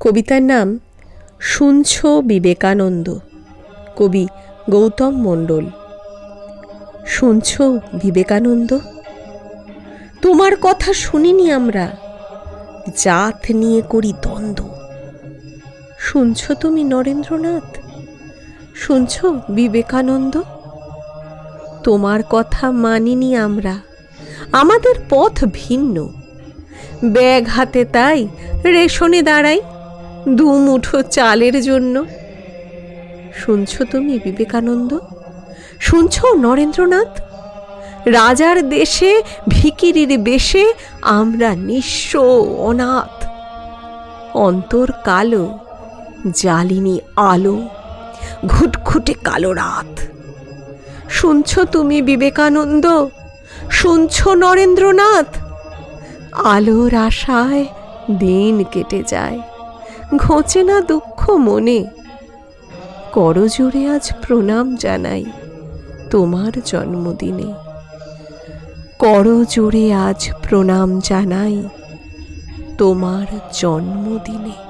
কবিতার নাম শুনছ বিবেকানন্দ। কবি গৌতম মণ্ডল। শুনছ বিবেকানন্দ? তোমার কথা শুনিনি আমরা। জাত নিয়ে করি দ্বন্দ্ব। শুনছ তুমি নরেন্দ্রনাথ? শুনছ বিবেকানন্দ? তোমার কথা মানিনি আমরা। আমাদের পথ ভিন্ন। ব্যাগ হাতে তাই রেশনে দাঁড়াই দু মুঠো চালের জন্য। শুনছ তুমি, বিবেকানন্দ? শুনছ, নরেন্দ্রনাথ? রাজার দেশে, ভিকিরির বেশে আমরা নিঃস্ব অনাথ। অন্তর কালো, জালিনী আলো, ঘুটঘুটে কালো রাত। শুনছ তুমি, বিবেকানন্দ? শুনছ, নরেন্দ্রনাথ? আলোর আশায় দিন কেটে যায়। ঘোচে না দুঃখ মনে। করজোরে আজ প্রণাম জানাই তোমার জন্মদিনে। করজোরে আজ প্রণাম জানাই তোমার জন্মদিনে।